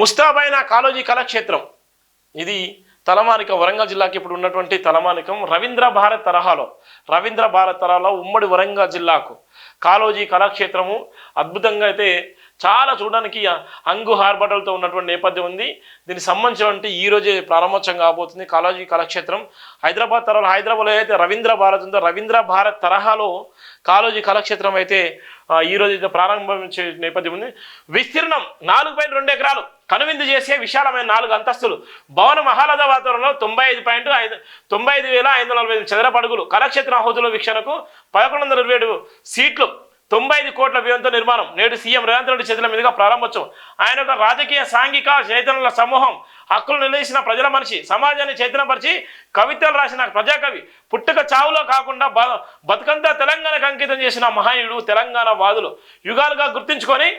ముస్తాబైన కాలోజీ కళాక్షేత్రం. ఇది తలమానికం వరంగల్ జిల్లాకి ఇప్పుడు ఉన్నటువంటి తలమానికం. రవీంద్ర భారత్ తరహాలో రవీంద్ర భారత్ తరహాలో ఉమ్మడి వరంగల్ జిల్లాకు కాలోజీ కళాక్షేత్రము. అద్భుతంగా అయితే చాలా చూడడానికి అంగు హార్బటలతో ఉన్నటువంటి నేపథ్యం ఉంది. దీనికి సంబంధించినటువంటి ఈ రోజే ప్రారంభోత్సవం కాబోతుంది కాలోజీ కళాక్షేత్రం. హైదరాబాద్ తరహాలో హైదరాబాద్లో అయితే రవీంద్ర భారత్ ఉందో రవీంద్ర భారత్ తరహాలో కాలోజీ కళాక్షేత్రం అయితే ఈరోజు ఈ రోజు అయితే ప్రారంభించే నేపథ్యం ఉంది. విస్తీర్ణం నాలుగు పాయింట్ రెండు ఎకరాలు. కనువిందు చేసే విశాలమైన నాలుగు అంతస్తులు. భవన మహాలద వాతావరణంలో తొంభై ఐదు పాయింట్ ఐదు తొంభై ఐదు వేల ఐదు వందల నలభై ఐదు చదరపు అడుగులు. కళాక్షేత్ర వీక్షణకు పదకొండు వందల ఇరవై ఏడు సీట్లు తొంభై ఐదు కోట్ల వ్యయంతో నిర్మాణం. నేడు సీఎం రేవంత్ రెడ్డి చేతుల మీదుగా ప్రారంభోత్సవం. ఆయన ఒక రాజకీయ సాంఘిక చైతన్యుల సమూహం హక్కులు నిలదీసిన ప్రజల మనిషి సమాజాన్ని చైతన్యపరిచి కవితలు రాసిన ప్రజాకవి. పుట్టుక చావులో కాకుండా బ బతుకంతా తెలంగాణకు అంకితం చేసిన మహాయుడు తెలంగాణ వాదులు. యుగాలుగా గుర్తించుకొని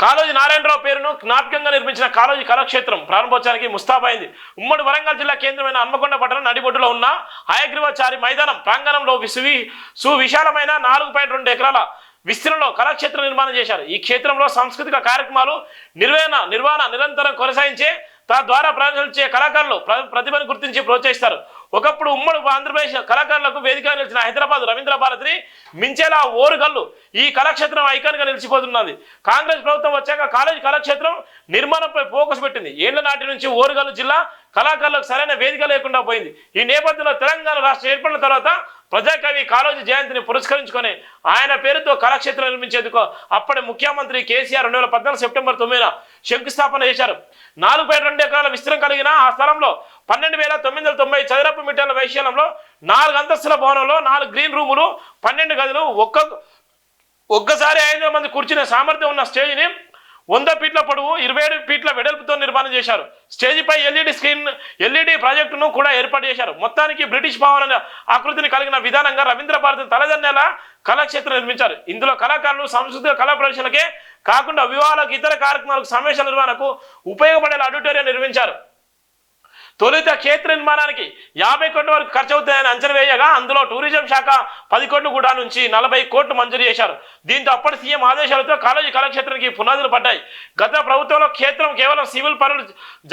కాళోజీ నారాయణరావు పేరును జ్ఞాపకంగా నిర్మించిన కాళోజీ కళాక్షేత్రం ప్రారంభోత్సవానికి ముస్తాబైంది. ఉమ్మడి వరంగల్ జిల్లా కేంద్రమైన హన్మకొండ పట్టణం నడిబొడ్డులో ఉన్న హయగ్రీవాచారి మైదానం ప్రాంగణంలో విసువి సువిశాలమైన నాలుగు పాయింట్ రెండు ఎకరాల విస్తీర్ణంలో కళాక్షేత్రం నిర్మాణం చేశారు. ఈ క్షేత్రంలో సాంస్కృతిక కార్యక్రమాలు నిర్వహణ నిర్వహణ నిరంతరం కొనసాగించే తద్వారా ప్రదర్శించే కళాకారులు ప్ర- ప్రతిభను గుర్తించి ప్రోత్సహిస్తారు. ఒకప్పుడు ఉమ్మడి ఆంధ్రప్రదేశ్ కళాకారులకు వేదిక నిలిచిన హైదరాబాద్ రవీంద్ర భారతిని మించేలా ఓరుగల్లు ఈ కళాక్షేత్రం ఐకాన్గా నిలిచిపోతున్నది. కాంగ్రెస్ ప్రభుత్వం వచ్చాక కాలేజీ కళాక్షేత్రం నిర్మాణంపై ఫోకస్ పెట్టింది. ఏళ్ళ నాటి నుంచి ఓరుగల్లు జిల్లా కళాకారులకు సరైన వేదిక లేకుండా పోయింది. ఈ నేపథ్యంలో తెలంగాణ రాష్ట్రం ఏర్పడిన తర్వాత ప్రజాకవి కాళోజీ జయంతిని పురస్కరించుకొని ఆయన పేరుతో కళాక్షేత్రం నిర్మించేందుకు అప్పటి ముఖ్యమంత్రి కేసీఆర్ రెండు వేల పద్నాలుగు సెప్టెంబర్ తొమ్మిదిన శంకుస్థాపన చేశారు. నాలుగు పాయింట్ రెండు ఎకరాల విస్తీర్ణం కలిగిన ఆ స్థలంలో పన్నెండు వేల తొమ్మిది వందల తొంభై చదరపు మీటర్ల వైశాల్యంలో నాలుగు అంతస్తుల భవనంలో నాలుగు గ్రీన్ రూములు పన్నెండు గదులు ఒక్క ఒక్కసారి ఐదు మంది కూర్చునే సామర్థ్యం ఉన్న స్టేజ్ని వంద ఫీట్ల పొడవు ఇరవై ఏడు ఫీట్ల వెడల్పుతో నిర్మాణం చేశారు. స్టేజిపై ఎల్ఈడి స్క్రీన్ ఎల్ఈడి ప్రాజెక్టును కూడా ఏర్పాటు చేశారు. మొత్తానికి బ్రిటిష్ భవన ఆకృతిని కలిగిన విధానంగా రవీంద్ర భారతి తలదన్నెల కళాక్షేత్రం నిర్మించారు. ఇందులో కళాకారులు సాంస్కృతిక కళా ప్రదర్శనకే కాకుండా వివాహాలకు ఇతర కార్యక్రమాలకు సమావేశాల నిర్వహణకు ఉపయోగపడేలా ఆడిటోరియం నిర్మించారు. తొలుత క్షేత్ర నిర్మాణానికి యాభై కోట్ల వరకు ఖర్చు అవుతుందని అంచనా వేయగా అందులో టూరిజం శాఖ పది కోట్లు కూడా నుంచి నలభై కోట్లు మంజూరు చేశారు. దీంతో అప్పటి సీఎం ఆదేశాలతో కాలేజీ కళాక్షేత్రానికి పునాదులు పడ్డాయి. గత ప్రభుత్వంలో క్షేత్రం కేవలం సివిల్ పనులు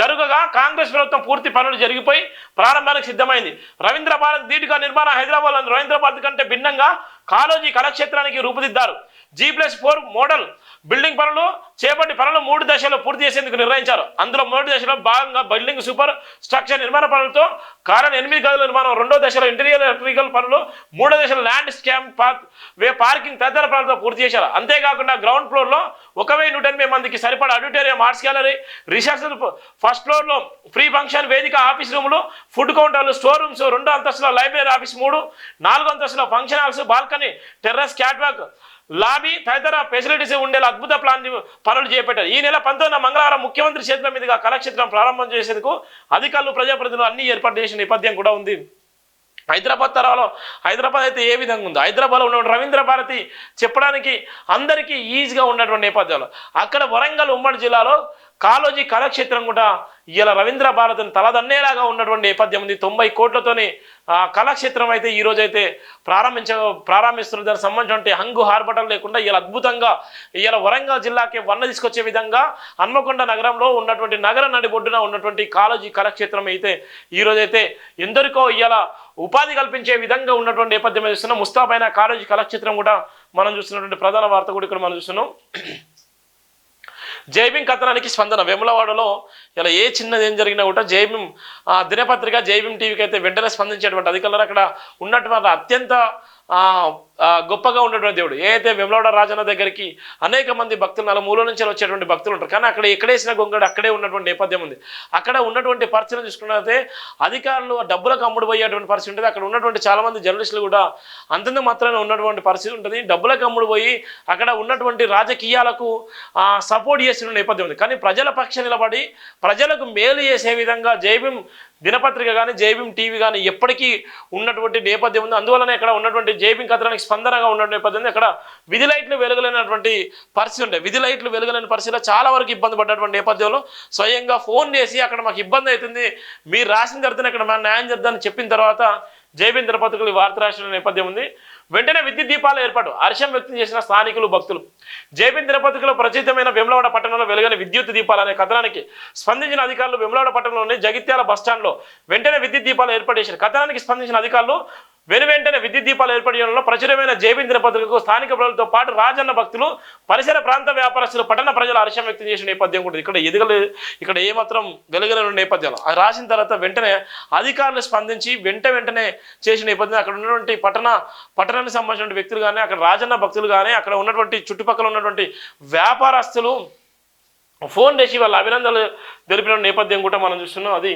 జరగగా కాంగ్రెస్ ప్రభుత్వం పూర్తి పనులు జరిగిపోయి ప్రారంభానికి సిద్ధమైంది. రవీంద్ర భారత్ దీటుగా నిర్మాణం హైదరాబాద్ రవీంద్ర భారత్ కంటే భిన్నంగా కాలేజీ కళాక్షేత్రానికి రూపుదిద్దారు. G plus four model building పనులు చేపట్టి పనులు మూడు దశల్లో పూర్తి చేసేందుకు నిర్ణయించారు. అందులో మొదటి దశలో భాగంగా బిల్డింగ్ సూపర్ స్ట్రక్చర్ నిర్మాణ పనులతో కారణం ఎనిమిది గదుల నిర్మాణం రెండో దశలో ఇంటీరియర్ ఎలక్ట్రికల్ పనులు మూడో దశలో landscape park way parking తదితర పనులతో పూర్తి చేశారు. అంతేకాకుండా గ్రౌండ్ ఫ్లోర్లో ఒక వెయ్యి నూట ఎనభై మందికి సరిపడా auditorium arts gallery reception first ఫ్లోర్లో ఫ్రీ ఫంక్షన్ వేదిక ఆఫీస్ రూములు ఫుడ్ కౌంటర్లు స్టోర్ రూమ్స్ రెండో అంతస్తులో లైబ్రరీ ఆఫీస్ మూడు నాలుగో అంతస్తులో function halls balcony terrace catwalk lobby తదితర ఫెసిలిటీస్ ఉండేలా అద్భుత ప్లాన్ పనులు చేపట్టారు. ఈ నెల పంతొమ్మిది మంగళవారం ముఖ్యమంత్రి చేతుల మీదుగా కళాక్షేత్రం ప్రారంభం చేసేందుకు అధికారులు ప్రజాప్రతినిధులు అన్ని ఏర్పాటు చేసిన నేపథ్యం కూడా ఉంది. హైదరాబాద్ తరాలో హైదరాబాద్ అయితే ఏ విధంగా ఉందో హైదరాబాద్లో ఉన్నటువంటి రవీంద్ర భారతి చెప్పడానికి అందరికీ ఈజీగా ఉన్నటువంటి నేపథ్యంలో. అక్కడ వరంగల్ ఉమ్మడి జిల్లాలో కాలోజీ కళాక్షేత్రం కూడా ఇలా రవీంద్ర భారతిని తలదన్నేలాగా ఉన్నటువంటి నేపథ్యం ఉంది. తొంభై కోట్లతోనే ఆ కళాక్షేత్రం అయితే ఈ అయితే ప్రారంభించ ప్రారంభిస్తున్న దానికి సంబంధించిన హంగు హార్బటం లేకుండా ఇలా అద్భుతంగా ఇలా వరంగల్ జిల్లాకి వన్న తీసుకొచ్చే విధంగా హన్మకొండ నగరంలో ఉన్నటువంటి నగర నడిబొడ్డున ఉన్నటువంటి కాలోజీ కళాక్షేత్రం అయితే ఈ ఎందరికో ఇలా ఉపాధి కల్పించే విధంగా ఉన్నటువంటి నేపథ్యం చూస్తున్నాం. ముస్తాబైన కాలేజీ కళాక్షేత్రం కూడా మనం చూస్తున్నటువంటి ప్రధాన వార్త కూడా ఇక్కడ మనం చూస్తున్నాం. జైబీం కథనానికి స్పందన. వెములవాడలో ఇలా ఏ చిన్నది ఏం జరిగినా కూడా జైబీం ఆ, దినపత్రిక జైబీం టీవీకి అయితే వెంటనే స్పందించేటువంటి అధికారులు అక్కడ ఉన్నటువంటి అత్యంత గొప్పగా ఉన్నటువంటి దేవుడు. ఏదైతే అయితే రాజన్న దగ్గరికి అనేక మంది భక్తులు నలుమూల నుంచి వచ్చేటువంటి భక్తులు ఉంటారు. కానీ అక్కడ ఎక్కడేసిన గొంగడు అక్కడే ఉన్నటువంటి నేపథ్యం ఉంది. అక్కడ ఉన్నటువంటి పరిస్థితిని చూసుకున్నట్లయితే అధికారులు డబ్బులకు అమ్ముడు పోయేటువంటి పరిస్థితి ఉంటుంది. అక్కడ ఉన్నటువంటి చాలా మంది జర్నలిస్టులు కూడా అంతంత మాత్రమే ఉన్నటువంటి పరిస్థితి ఉంటుంది. డబ్బులకు అమ్ముడు పోయి అక్కడ ఉన్నటువంటి రాజకీయాలకు సపోర్ట్ చేసిన నేపథ్యం ఉంది. కానీ ప్రజల పక్ష నిలబడి ప్రజలకు మేలు చేసే విధంగా జైబీం దినపత్రిక కానీ జైబీం టీవీ కానీ ఎప్పటికీ ఉన్నటువంటి నేపథ్యం ఉంది. అందువలన ఇక్కడ ఉన్నటువంటి జైబీం కథనానికి స్పందనగా ఉన్న నేపథ్యం ఉంది అక్కడ విధి లైట్లు వెలగలేనటువంటి పరిస్థితి ఉంటాయి విధి లైట్లు వెలగలేని పరిస్థితిలో చాలా వరకు ఇబ్బంది పడ్డటువంటి నేపథ్యంలో స్వయంగా ఫోన్ చేసి అక్కడ మాకు ఇబ్బంది అవుతుంది. మీరు రాసిన తర్వాత ఇక్కడ మా న్యాయం చేద్దామని చెప్పిన తర్వాత జైబీన్ దినపత్రికలు వార్త రాసిన నేపథ్యం ఉంది. వెంటనే విద్యుత్ దీపాల ఏర్పాటు. హర్షం వ్యక్తం చేసిన స్థానికులు భక్తులు. జేపీ తిరుపతిలో ప్రసిద్ధమైన వెమ్లవాడ పట్టణంలో వెలుగని విద్యుత్ దీపాలు అనే కథనానికి స్పందించిన అధికారులు వెమ్లవాడ పట్టణంలోని జగిత్యాల బస్టాండ్లో వెంటనే విద్యుత్ దీపాలు ఏర్పాటు చేశారు. కథనానికి స్పందించిన అధికారులు వెను వెంటనే విద్యుత్ దీపాలు ఏర్పడంలో ప్రచురమైన జైబీన్ పత్రికకు స్థానిక ప్రజలతో పాటు రాజన్న భక్తులు పరిసర ప్రాంత వ్యాపారస్తులు పట్టణ ప్రజలు హర్షం వ్యక్తం చేసిన నేపథ్యం కూడా ఇక్కడ ఎదగలే ఇక్కడ ఏమాత్రం వెలగలేని నేపథ్యంలో. అది రాసిన తర్వాత వెంటనే అధికారులు స్పందించి వెంట వెంటనే చేసిన నేపథ్యం అక్కడ ఉన్నటువంటి పట్టణ పట్టణానికి సంబంధించిన వ్యక్తులు కానీ అక్కడ రాజన్న భక్తులు కానీ అక్కడ ఉన్నటువంటి చుట్టుపక్కల ఉన్నటువంటి వ్యాపారస్తులు ఫోన్ చేసి వాళ్ళ అభినందనలు తెలిపిన నేపథ్యం కూడా మనం చూస్తున్నాం. అది